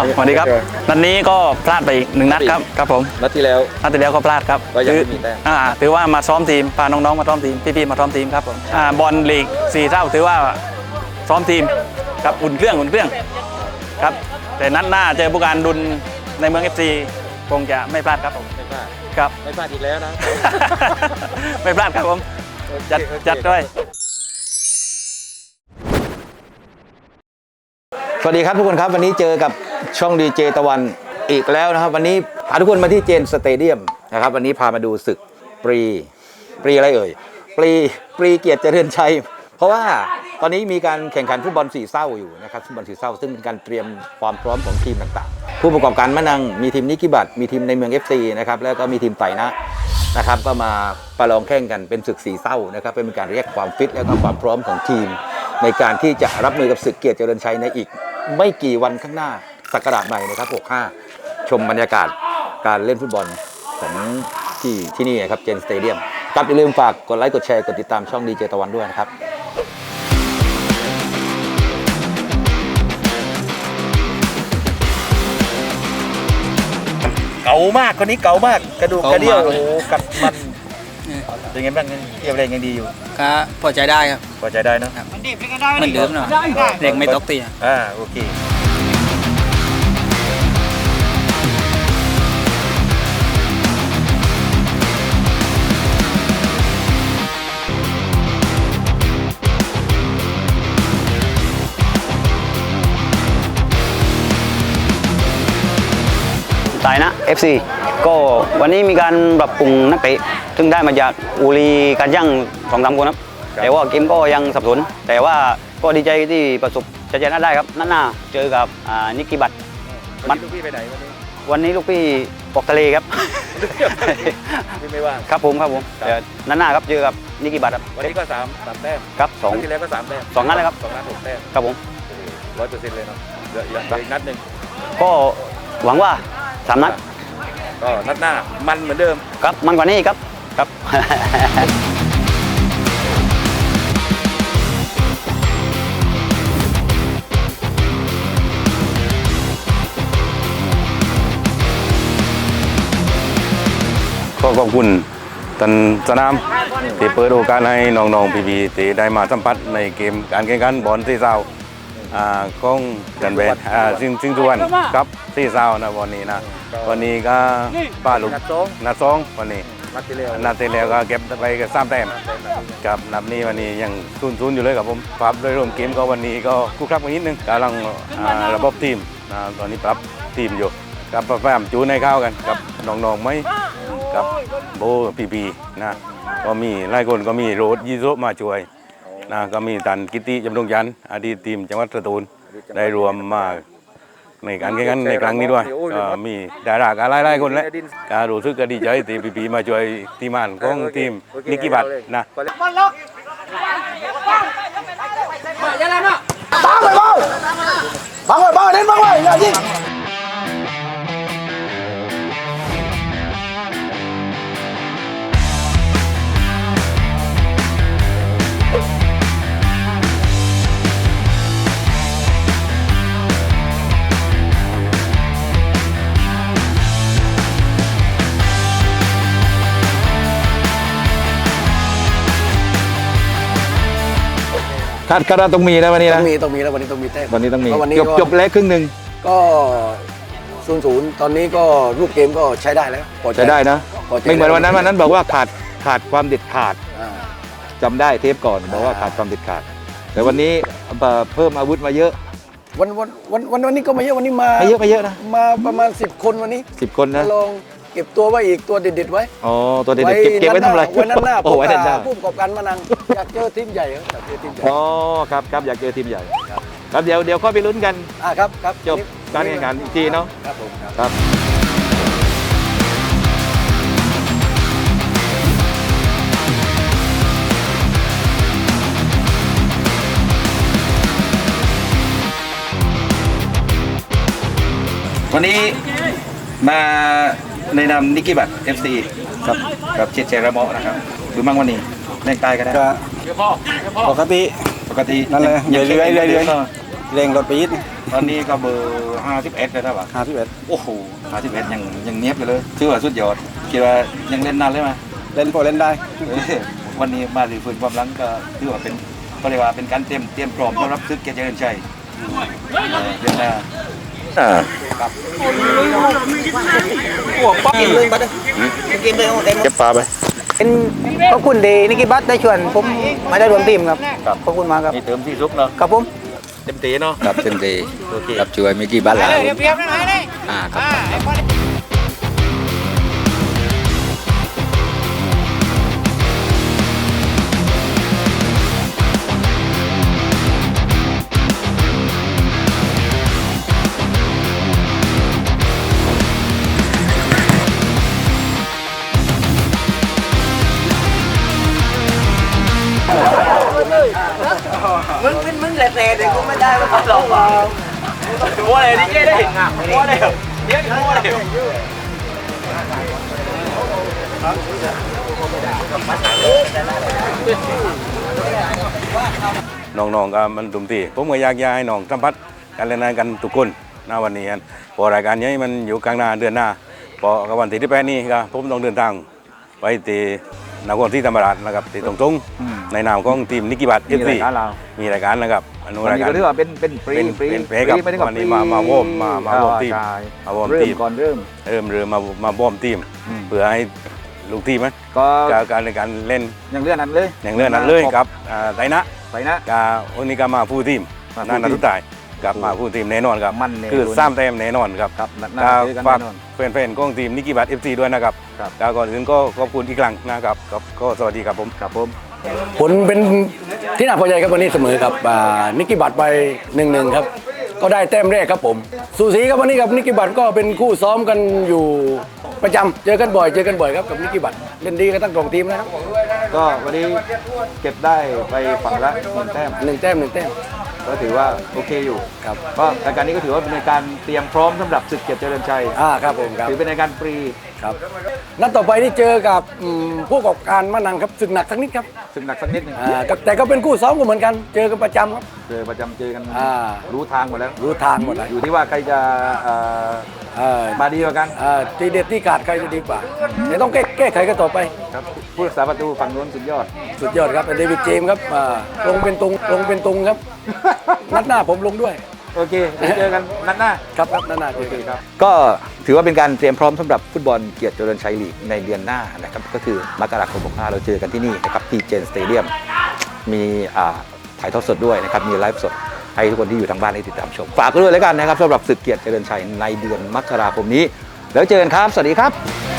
าวสวัสดีครับนัดนี้ก็พลาดไปอีกหนึ่งนัดครับครับผมนัดที่แล้วนัดที่แล้วก็พลาดครับก็ยังไม่ถือมีแต้มอ่าถือว่ามาซ้อมทีมพาน้องๆมาซ้อมทีมพี่ๆมาซ้อมทีมครับผมอ่าบอลลีกสี่เท่าถือว่าซ้อมทีมครับอุ่นเครื่องอุ่นเครื่องครับแต่นัดหน้าเจอผู้การดุลในเมือง FC คงจะไม่พลาดครับผมไม่พลาดครับไม่พลาดอีกแล้วนะ ไม่พลาดครับผมจัดโอเคจัดด้วยสวัสดีครับทุกคนครับวันนี้เจอกับ ช่องดีเจตะวันอีกแล้วนะครับ วันนี้พาทุกคนมาที่เจนสเตเดียมนะครับ วันนี้พามาดูศึกปรีปรีอะไรเอ่ยปรีปรีเกียรติเจริญชัย เพราะว่าตอนนี้มีการแข่งขันฟุตบอลสี่เศร้าอยู่นะครับฟุตบอลสี่เศร้าซึ่งเป็นการเตรียมความพร้อมของทีมต่างๆ ผู้ประกอบการมะนังมีทีมนิกิบัตมีทีมในเมือง FC นะครับแล้วก็มีทีมไต่นะนะครับก็มาประลองแข่งกันเป็นศึกสีเศร้านะครับเป็นการเรียกความฟิตและก็ความพร้อมของทีม ในการที่จะรับมือกับศึกเกียรติเจริญชัยในอีกไม่กี่วันข้างหน้า สักราชใหม่นะครับ 65 ชมบรรยากาศการเล่นฟุตบอลของที่ที่นี่ครับเจนสเตเดียมครับอย่าลืมฝากกดไลค์กดแชร์กดติดตามช่องดีเจตะวันด้วยนะครับเก่ามากคนนี้เก่ามากกระดูกกระเดี่ยวโอ้โหกัดมันเป็นไงบ้างเนี่ยเที่ยวแรงยังดีอยู่ก็พอใจได้ครับพอใจได้เนอะเหมือนเดิมเนาะเด็กไม่ตกตีอะอ่าโอเค FC ก็วันนี้มีการปรับปรุงนักเตะ ซึ่งได้มาจากอูรีการย่างสองสามคนครับ แต่ว่าเกมก็ยังสับสน แต่ว่าก็ดีใจที่ประสบชัยชนะได้ครับนัดหน้าเจอกับอ่านิกกิบัตวันนี้ลูกพี่ไปไหนวันนี้วันนี้ลูกพี่ออกทะเลครับพี่ไม่ว่างครับผมครับผมครับเดี๋ยวนัดหน้าครับเจอกับนิกกิบัตครับวันนี้ก็สามสามแต้มครับสองครั้ที่แล้วก็สามแต้มสองนัดเลยครับสองนัดหกแต้มครับผมร้อยเปอร์เซ็นต์เลยเนาะเหลืออีกเหลืออีกนัดหนึ่งก็หวังว่าสามนัด ก็นัดหน้ามันเหมือนเดิม ครับมันกว่านี้อีกครับครับ ก็ขอบคุณท่านสนามที่เปิดโอกาสให้น้องๆพีๆที่ได้มาสัมผัสในเกมการแข่งขันบอลที่เศร้าอ่า ของดันเบนอ่าซิงซิงทุวันครับที่เศร้านะวันนี้นะวันนี้ก็ป้าลุกนัดสองนัดสองวันนี้นัดที่แล้วนัดที่แล้วก็เก็บไปกับสามแต้มกับนับนี้วันนี้ยังศูนย์ศูนย์อยู่เลยครับผมปรับโดยรวมเกมก็วันนี้ก็คู่ครับกันนิดนึงกำลังอ่าระบบทีมนะตอนนี้ปรับทีมอยู่กับพยายามจูนให้เข้ากันกับน้องๆไหมกับโบพีพีนะก็มีหลายคนก็มีโรดยีโซมาช่วย นะก็มีตันกิติจำนงยันต์อดีตทีมจังหวัดสตูลได้รวมมาในการแข่งขันในครั้งนี้ด้วยก็มีดาราการหลายๆคนแหละการรู้สึกก็ดีใจที่พีพีมาช่วยทีมงานของทีมนิกกิบัตนะ คาดคาดว่าต้องมีนะวันนี้ต้อนะงมีต้องมีแล้ววันนี้ต้องมีแต้มวันนี้ต้องมีเพราะวันนี้จบก็จบแรกครึ่งหนึ่ง ก็ศูนย์ศูนย์ตอนนี้ก็รูปเกมก็ใช้ได้แล้วพอใจจะได้นะพอใจ ไม่เหมือนวันนั้นวันนั้นบอกว่าขาดขาดความเด็ดขาดอ่า จำได้เทปก่อนบอกว่าขาดความเด็ดขาด แต่วันนี้เอ่อเพิ่มอาวุธมาเยอะวันวันวันวันวันนี้ก็ไม่เยอะวันนี้มาไม่เยอะไม่เยอะนะมาประมาณ 10 คนวันนี้สิบคนนะมาลอง เก็บตัวไว้อีกตัวเด็ดๆไว้อ๋อตัวเด็ดๆเก็บเก็บไว้ทำอะไรไว้นั่นหน้าโอ้ไว้ด้านหน้าผู้ประกอบการมานังอยากเจอทีมใหญ่เหรออยากเจอทีมใหญ่อ๋อครับครับอยากเจอทีมใหญ่ครับเดี๋ยวเดี๋ยวค่อยไปลุ้นกันอ่าครับครับจบการแข่งขันอีกทีเนาะครับผมครับครับวันนี้มา ในนามนิกกี้บัต FC ครับกับเจเจระเมาะนะครับดูมั่งวันนี้แรงตายกันนะปกติ ปกตินั่นเลยยังเรื่อยๆเรื่อยๆก็เร่งรถไปยิดตอนนี้ก็เบอร์51เลยนะวะห้าสิบเอ็ดโอ้โห51ยังยังเนี้ยบอยู่เลยถือว่าสุดยอดคิดว่ายังเล่นนานเลยไหมเล่นพอเล่นได้เออวันนี้มาถือฝืนความหลังก็ถือว่าเป็นก็เรียกว่าเป็นการเตรียมเตรียมพร้อมต้อนรับซึกเกียรติเจริญชัยเออเดือนหน้า อ่ากินเลยบัดกินเลยเต็มเก็บปลาไปเป็นขอบคุณดีนิกิบัตได้ชวนผมมาได้รวมทีมครับขอบคุณมากครับนี่เติมที่ซุปเนาะครับผมเต็มตีเนาะครับเต็มที่โอเคครับช่วยมิกกี้บัตแล้วอ่าครับ หัวเลยดิเจ๊ได้หัวเลยเดี๋ยวหัวเลยน้องๆก็มันตุ่มตีผมก็อยากจะให้น้องสัมผัสการเล่นงานกันทุกคนนะวันนี้พอรายการนี้มันอยู่กลางหน้าเดือนหน้าพอกบวันที่ที่แปดนี้ก็ผมต้องเดินทางไปที่ นครศรีธรรมราชนะครับที่ตรงตรงๆในนามของทีมนิกิบัตเอมีฟราซียการเรามีรายการนะครับอนุวันรายนี้การก็เรียกว่าเป็นเป็นฟรีเป็นฟรีเป็นเพลงครับฟรีไม่ได้กับวันนี้ฟรีมามาโว่มมามาโว่มทีมใช่มาโว่มเริ่ทีมมก่อนเริ่มเริ่มเรือมามาบ้อมทีมอืมเพื่อให้ลูกทีมนะก็การการในการเล่นยังเลื่อนนั้นเลยอย่างเรื่องนั้นเลยครับอ่าไตนะไปนะกาวันนี้ก็มาผู้ทีมมาผู้นั่นทีมนัทุกตาย กลับมาผู้ทีมแน่นอนครับมันแน่คือลุ้นสามแต้มแน่นอนครับครับนัดหน้าก็เจอกันฝากแน่นอนแฟนๆของทีมนิกิบัตเอฟซีด้วยนะครับครับแล้วก่อนอื่นก็ขอบคุณอีกครั้งนะครับก็ก็สวัสดีครับผมครับผมผลเป็นที่น่าพอใจครับวันนี้เสมอกับอ่านิกกิบัตรไปหนึ่งหนึ่งครับ ก็ได้แต้มแรกครับผมสูสีครับวันนี้กับนิกกิบัตรก็เป็นคู่ซ้อมกันอยู่ประจำเจอกันบ่อยเจอกันบ่อยครับกับนิกกิบัตรเล่นดีกันทั้งสองทีมนะครับก็วันนี้เก็บได้ไปฝั่งละหนึ่งแต้มหนึ่งแต้มหนึ่งแต้ม ก็ถือว่าโอเคอยู่ครับก็รายการนี้ก็ถือว่าเป็นการเตรียมพร้อมสำหรับศึกเกียรติเจริญชัยอ่าครับผมครับถือเป็นรายการฟรี ครับนัดต่อไปที่เจอกับอืมผู้ประกอบการมะนังครับศึกหนักทั้งนิดครับซึ่งหนักสักนิดหนึงอ่าก็แต่ก็เป็นคู่ซ้อมกันเหมือนกัน เจอกันประจำครับ เจอประจำเจอกันอ่า รู้ทางหมดแล้วรู้ทางหมดเลยอยู่ที่ว่าใครจะเอ่ออ่ามาดีกว่ากันอ่าทีเด็ดที่ขาดใครจะดีกว่าเดี๋ยวต้องแก้แก้ไขกันต่อไป ครับผู้รักษาประตูฝั่งนู้นสุดยอด สุดยอดครับเดวิดเจมส์ครับอ่าลงเป็นตุงลงเป็นตุงครับ นัดหน้าผมลงด้วย โอเคเดี๋ยวเจอกันนัดหน้า ครับครับนัดหน้าเจอกันครับ ก็ถือว่าเป็นการเตรียมพร้อมสำหรับฟุตบอลเกียรติเจริญชัยลีกในเดือนหน้านะครับก็คือมกราคม65เราเจอกันที่นี่นะครับที่เจนสเตเดียมมีอ่าถ่ายทอดสดด้วยนะครับมีไลฟ์สดให้ทุกคนที่อยู่ทางบ้านได้ติดตามชม ฝากไว้ด้วยแล้วกันนะครับสำหรับศึกเกียรติเจริญชัยในเดือนมกราคมนี้ แล้วเจอกันครับ สวัสดีครับ